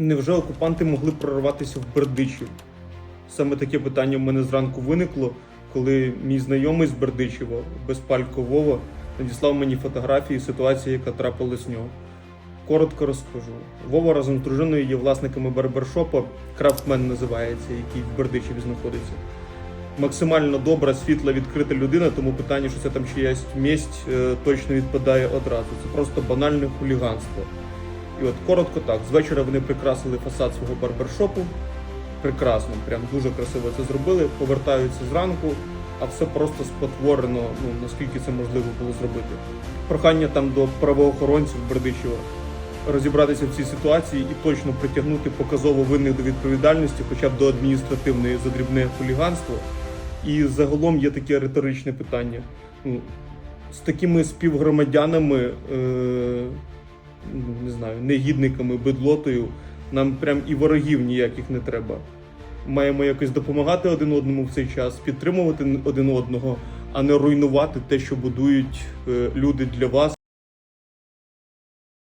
Невже окупанти могли прорватися в Бердичів? Саме таке питання в мене зранку виникло, коли мій знайомий з Бердичева, Безпалько Вова, надіслав мені фотографії ситуації, яка трапилась з нього. Коротко розкажу. Вова разом з дружиною є власниками барбершопа, Крафтмен називається, який в Бердичеві знаходиться. Максимально добра, світла, відкрита людина, тому питання, що це там чиясь месть, е, точно відпадає одразу. Це просто банальне хуліганство. І от коротко так, з вечора вони прикрасили фасад свого барбершопу. Прекрасно, прям дуже красиво це зробили. Повертаються зранку, а все просто спотворено, ну наскільки це можливо було зробити. Прохання там до правоохоронців Бердичева розібратися в цій ситуації і точно притягнути показово винних до відповідальності, хоча б до адміністративної за дрібне хуліганство. І загалом є таке риторичне питання. Ну, з такими співгромадянами, е, не знаю, негідниками, бедлотою, нам прям і ворогів ніяких не треба. Маємо якось допомагати один одному в цей час, підтримувати один одного, а не руйнувати те, що будують е, люди для вас.